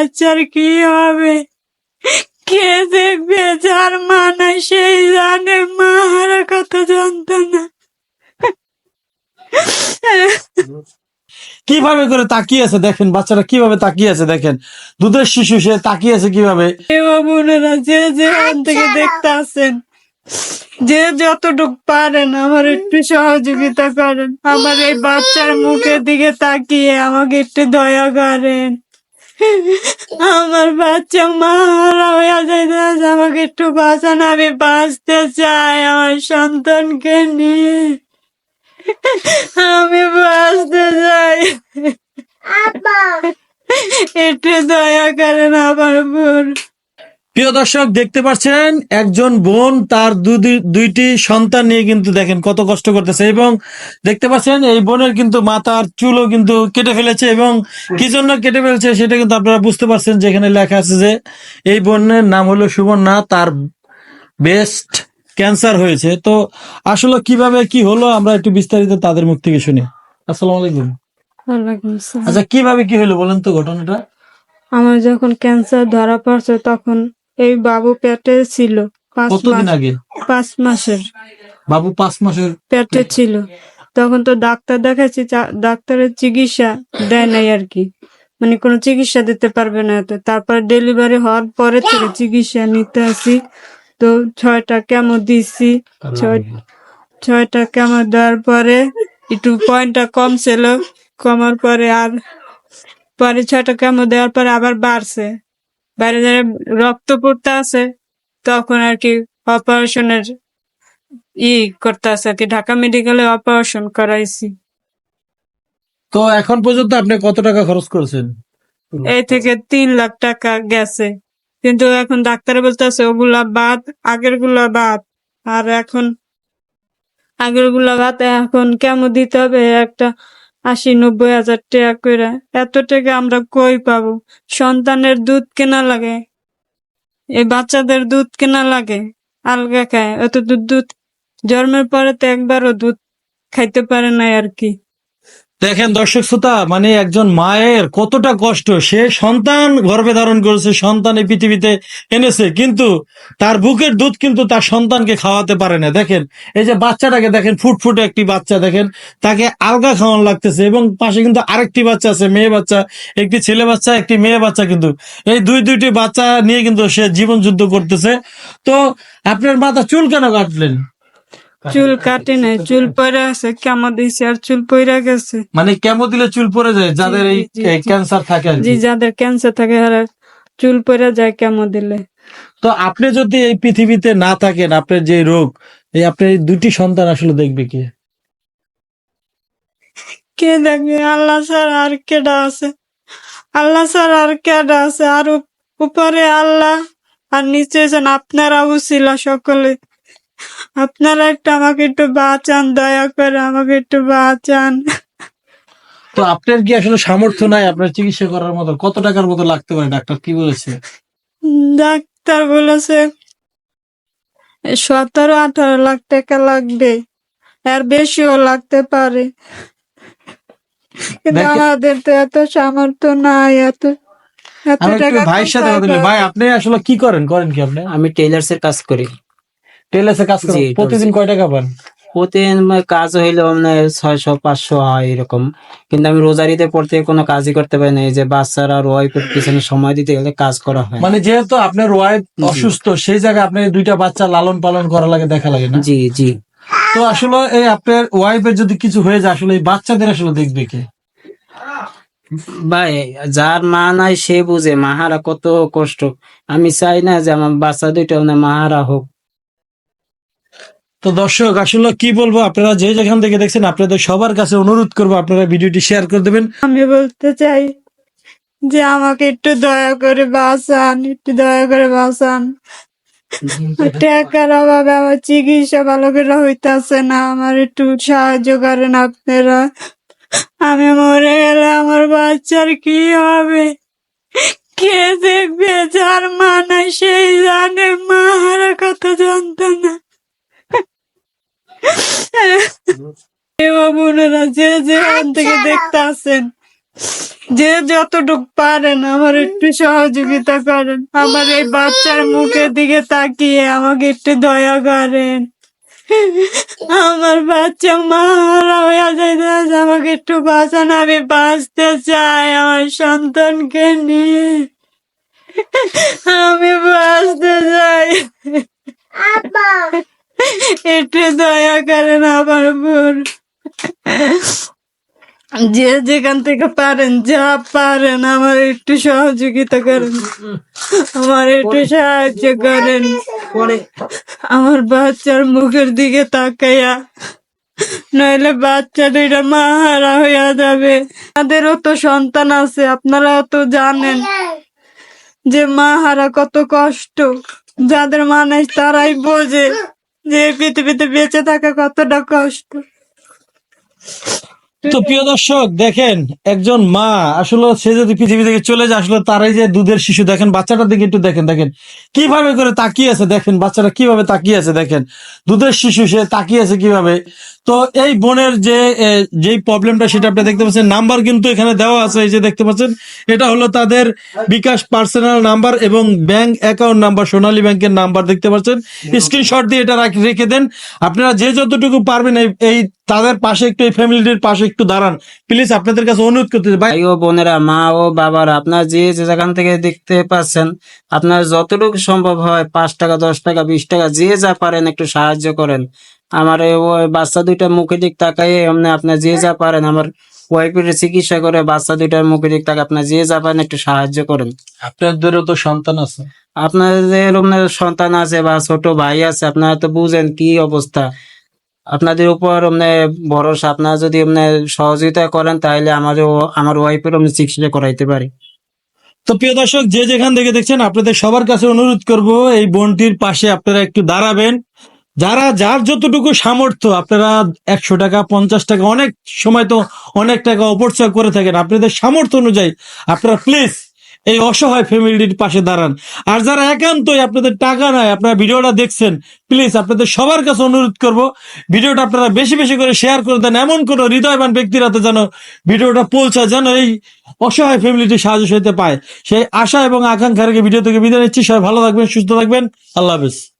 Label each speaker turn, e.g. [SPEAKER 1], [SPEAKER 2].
[SPEAKER 1] বাচ্চার কি হবে? কে দেখবে যার মা নাই সেই জানে? মা হারা কত যন্ত্রণা
[SPEAKER 2] কীভাবে করে তাকিয়ে আছে দেখেন বাচ্চারা কীভাবে তাকিয়ে আছে দেখেন? দুধের শিশু সে তাকিয়ে আছে কীভাবে?
[SPEAKER 1] বোনেরা যে যে থেকে দেখতে আসেন যে যতটুক পারেন আমার একটু সহযোগিতা করেন। আমার এই বাচ্চার মুখের দিকে তাকিয়ে আমাকে একটু দয়া করেন। আমার বাচ্চা মারা হয়ে যাইতেছে আমাকে একটু বাঁচান আমি বাঁচতে চাই আমার সন্তানকে নিয়ে। আমি বাঁচতে চাই। একটু দয়া করেন আমার বোন।
[SPEAKER 2] প্রিয় দর্শক দেখতে পাচ্ছেন একজন বোন তার দুইটি সন্তান নিয়ে কিন্তু দেখেন কত কষ্ট করতেছে এবং দেখতে পাচ্ছেন এই বোনের কিন্তু মাথার চুলও কিন্তু কেটে ফেলেছে এবং কি জন্য কেটে ফেলেছে সেটা কিন্তু আপনারা বুঝতে পারছেন যেখানে লেখা আছে যে এই বোনের নাম হলো সুবর্ণা তার বেস্ট ক্যান্সার হয়েছে। তো আসলে কীভাবে কি হলো আমরা একটু বিস্তারিত তাদের মুখ থেকে শুনি। আসসালামু আলাইকুম। আচ্ছা কীভাবে কি হলো বলেন তো ঘটনাটা?
[SPEAKER 1] আমার যখন ক্যান্সার ধরা পড়ছে তখন এই বাবু পেটে ছিল পাঁচ
[SPEAKER 2] কতদিন
[SPEAKER 1] মাস
[SPEAKER 2] আগে?
[SPEAKER 1] পাঁচ মাসের।
[SPEAKER 2] বাবু পাঁচ মাসের
[SPEAKER 1] পেটে ছিল। তখন তো ডাক্তার দেখাচ্ছি ডাক্তারের চিকিৎসা দেয় নাই আর কি। মানে কোনো চিকিৎসা দিতে পারবে না তো তারপর ডেলিভারি হওয়ার পরে থেকে চিকিৎসা নিতে আসি। তো ছয়টা কেমো দিছি। ছয় ছয়টা কেমো দেওয়ার পরে একটু পয়েন্টটা কম ছিল। কমার পরে আর পরে ছয়টা কেমো দেওয়ার পরে আবার বাড়ছে। বাইরে যারা রক্ত পড়তে আছে তখন আর কি অপারেশনের ই করতে আছে আর কি। ঢাকা মেডিকেলে অপারেশন করাইছি।
[SPEAKER 2] তো এখন পর্যন্ত আপনি কত টাকা খরচ করেছেন?
[SPEAKER 1] এই থেকে তিন লাখ টাকা গেছে। কিন্তু এখন ডাক্তার বলতেছে ওগুলা বাদ আগেরগুলা বাদ। আর এখন আগেরগুলা বাদ এখন কেমন দিতে হবে? একটা আশি নব্বই হাজার টাকা করে এত টাকা আমরা কই পাবো? সন্তানের দুধ কেনা লাগে? এই বাচ্চাদের দুধ কেনা লাগে? আলগা খায়। অত দুধ দুধ জন্মের পরে তো একবারও দুধ খাইতে পারে না আর কি।
[SPEAKER 2] দেখেন দর্শক শ্রোতা মানে একজন মায়ের কতটা কষ্ট। সে সন্তান গর্ভে ধারণ করেছে, সন্তান এই পৃথিবীতে এনেছে, কিন্তু তার বুকের দুধ কিন্তু তার সন্তানকে খাওয়াতে পারে না। দেখেন, এই যে বাচ্চাটাকে দেখেন, ফুটফুটে একটি বাচ্চা, দেখেন, তাকে আলগা খাওয়ানো লাগতেছে, এবং পাশে কিন্তু আরেকটি বাচ্চা আছে, মেয়ে বাচ্চা, একটি ছেলে বাচ্চা, একটি মেয়ে বাচ্চা কিন্তু। এই দুই, দুইটি বাচ্চা নিয়ে কিন্তু সে জীবন যুদ্ধ করতেছে। তো আপনার মাথা চুল কেন কাটলেন?
[SPEAKER 1] চুল কাটে নাই চুল পরে আছে কেমন দিছে আর চুল পইরা গেছে।
[SPEAKER 2] মানে কেমো দিলে চুল পড়ে যায়? যাদের এই। ক্যান্সার থাকে
[SPEAKER 1] জি যাদের ক্যান্সার থাকে আর চুল পরে যায় কেমন দিলে।
[SPEAKER 2] তো আপনি যদি এই পৃথিবীতে না থাকেন আপনার যে রোগ এই আপনার দুটি সন্তান আসলে দেখবে কি?
[SPEAKER 1] কে দেখবে? আল্লাহ স্যার আর কেডা আছে? আল্লাহ স্যার আর কেডা আছে? আর উপরে আল্লাহ আর নিচে আছেন আপনারা উছিল সকলে। আপনারা একটু আমাকে একটু বাঁচান দয়া করে আমাকে একটু বাঁচান।
[SPEAKER 2] তো আপনার কি আসলে সামর্থ্য নাই আপনার চিকিৎসা করার মতো? কত টাকার মতো লাগতে পারে? ডাক্তার কি বলেছে?
[SPEAKER 1] ডাক্তার বলেছে সতেরো আঠারো লাখ টাকা লাগবে। আর বেশিও লাগতে পারে। কিন্তু আমাদের তো এত সামর্থ্য নাই এত এত টাকা
[SPEAKER 2] ভাইয়ের সাথে কথা বলি। ভাই আপনি আসলে কি করেন? করেন কি আপনি?
[SPEAKER 3] আমি টেইলার্স এর কাজ করি।
[SPEAKER 2] টেলার্সে কাজ করেন
[SPEAKER 3] জি,
[SPEAKER 2] প্রতিদিন কয় টাকা পান?
[SPEAKER 3] প্রতিদিন আমার কাজ হইল মানে ছয়শো পাঁচশো হয় এরকম। কিন্তু আমি রোজারিতে পড়তে কোনো কাজই করতে পারি না। এই যে বাচ্চারা আর ওয়াইফের পিছনে সময় দিতে গেলে কাজ করা হয়।
[SPEAKER 2] মানে যেহেতু আপনার ওয়াইফ অসুস্থ সেই জায়গায় আপনি দুইটা বাচ্চা লালন পালন করা লাগে দেখা লাগে না?
[SPEAKER 3] জি জি।
[SPEAKER 2] তো আসলে এই আপনার ওয়াইফের যদি কিছু হয়ে যায় আসলে এই বাচ্চাদের আসলে দেখবে কে?
[SPEAKER 3] ভাই যার মা নাই সে বুঝে মাহারা কত কষ্ট। আমি চাই না যে আমার বাচ্চা দুইটা মানে মাহারা হোক।
[SPEAKER 2] তো দর্শক, আসলে কি বলব, আপনারা যে যেখান থেকে দেখছেন, আপনাদের সবার কাছে অনুরোধ করব আপনারা ভিডিওটি শেয়ার করে দেবেন।
[SPEAKER 1] আমি বলতে চাই যে আমাকে একটু দয়া করে বাঁচান, একটু দয়া করে বাঁচান। টাকার অভাবে আমার চিকিৎসা ভালো করে হইতাছে না, আমার একটু সাহায্য করেন আপনারা। আমি মরে গেলে আমার বাচ্চার কি হবে? কে দেখবে? যার মা নাই, সেই জানে, মা হারা কত যন্ত্রণা এবার বোনেরা যে যেখান থেকে দেখতে আসেন যে যতটুকু পারেন আমার একটু সহযোগিতা করেন। আমার এই বাচ্চার মুখের দিকে তাকিয়ে আমাকে একটু দয়া করেন। আমার বাচ্চা মারা হয়ে যাইতেছে আমাকে একটু বাঁচান আমি বাঁচতে চাই আমার সন্তানকে নিয়ে। আমি বাঁচতে চাই। একটু দয়া করেন আমার উপর যে যেখান থেকে পারেন যা পারেন আমার একটু সহযোগিতা করেন। আমার একটু সাহায্য করেন। আমার বাচ্চার মুখের দিকে তাকাইয়া নইলে বাচ্চা দুইটা মাহারা হইয়া যাবে। তাদেরও তো সন্তান আছে আপনারাও তো জানেন যে মাহারা কত কষ্ট। যাদের মানে তারাই বোঝে। যে পৃথিবীতে বেঁচে থাকা কতটা কষ্ট।
[SPEAKER 2] তো প্রিয় দর্শক দেখেন একজন মা আসলে সে যদি পৃথিবী থেকে চলে যায় আসলে তার এই যে দুধের শিশু দেখেন বাচ্চাটার দিকে একটু দেখেন দেখেন কীভাবে করে তাকিয়ে আছে দেখেন বাচ্চাটা কীভাবে তাকিয়ে আছে দেখেন দুধের শিশু সে তাকিয়ে আছে কীভাবে? তো এই বোনের যে যেই প্রবলেমটা সেটা আপনি দেখতে পাচ্ছেন নাম্বার কিন্তু এখানে দেওয়া আছে এই যে দেখতে পাচ্ছেন এটা হলো তাদের বিকাশ পার্সোনাল নাম্বার এবং ব্যাংক অ্যাকাউন্ট নাম্বার সোনালী ব্যাংকের নাম্বার দেখতে পাচ্ছেন স্ক্রিনশট দিয়ে এটা রাখ- দেন আপনারা যে যতটুকু পারবেন এই তাদের পাশে একটু এই ফ্যামিলিটির পাশে একটু দাঁড়ান। প্লিজ আপনাদের কাছে অনুরোধ করতে ভাই।
[SPEAKER 3] ভাই ও বোনেরা মা ও বাবারা আপনার যে যে যেখান থেকে দেখতে পাচ্ছেন আপনার যতটুকু সম্ভব হয় পাঁচ টাকা দশ টাকা বিশ টাকা যে যা পারেন একটু সাহায্য করেন। আমার ওই বাচ্চা দুইটা মুখে দিক তাকাই এমনি আপনার যে যা পারেন আমার ওয়াইফের চিকিৎসা করে বাচ্চা দুইটার মুখে দিক তাকে আপনার যে যা পারেন একটু সাহায্য করেন।
[SPEAKER 2] আপনাদেরও তো সন্তান আছে।
[SPEAKER 3] আপনাদের সন্তান আছে বা ছোট ভাই আছে আপনারা তো বুঝেন কি অবস্থা। আপনাদের উপর মানে ভরসা। আপনারা যদি মানে সহযোগিতা করেন, তাহলে আমাদের আমার ওয়াইফের আমি চিকিৎসা করাইতে পারি।
[SPEAKER 2] তো প্রিয় দর্শক, যে যেখান থেকে দেখছেন, আপনাদের সবার কাছে অনুরোধ করব, এই বোনটির পাশে আপনারা একটু দাঁড়াবেন। যারা, যার যতটুকু সামর্থ্য, আপনারা একশো টাকা, পঞ্চাশ টাকা, অনেক সময় তো অনেক টাকা অপচয় করে থাকেন। আপনাদের সামর্থ্য অনুযায়ী, আপনারা প্লিজ এই অসহায় ফ্যামিলির পাশে দাঁড়ান। আর যারা একান্তই আপনাদের টাকা নাই, আপনারা ভিডিওটা দেখছেন প্লিজ আপনাদের সবার কাছে অনুরোধ করব, ভিডিওটা আপনারা বেশি বেশি করে শেয়ার করে দেন। এমন কোন হৃদয়বান ব্যক্তির হাতে যেন ভিডিওটা পৌঁছায়, যেন এই অসহায় ফ্যামিলিটি সাহায্য সহিতে পায়। সেই আশা এবং আকাঙ্ক্ষা রেখে ভিডিও থেকে বিদায় নিচ্ছি। সবাই ভালো থাকবেন, সুস্থ থাকবেন। আল্লাহ হাফিজ।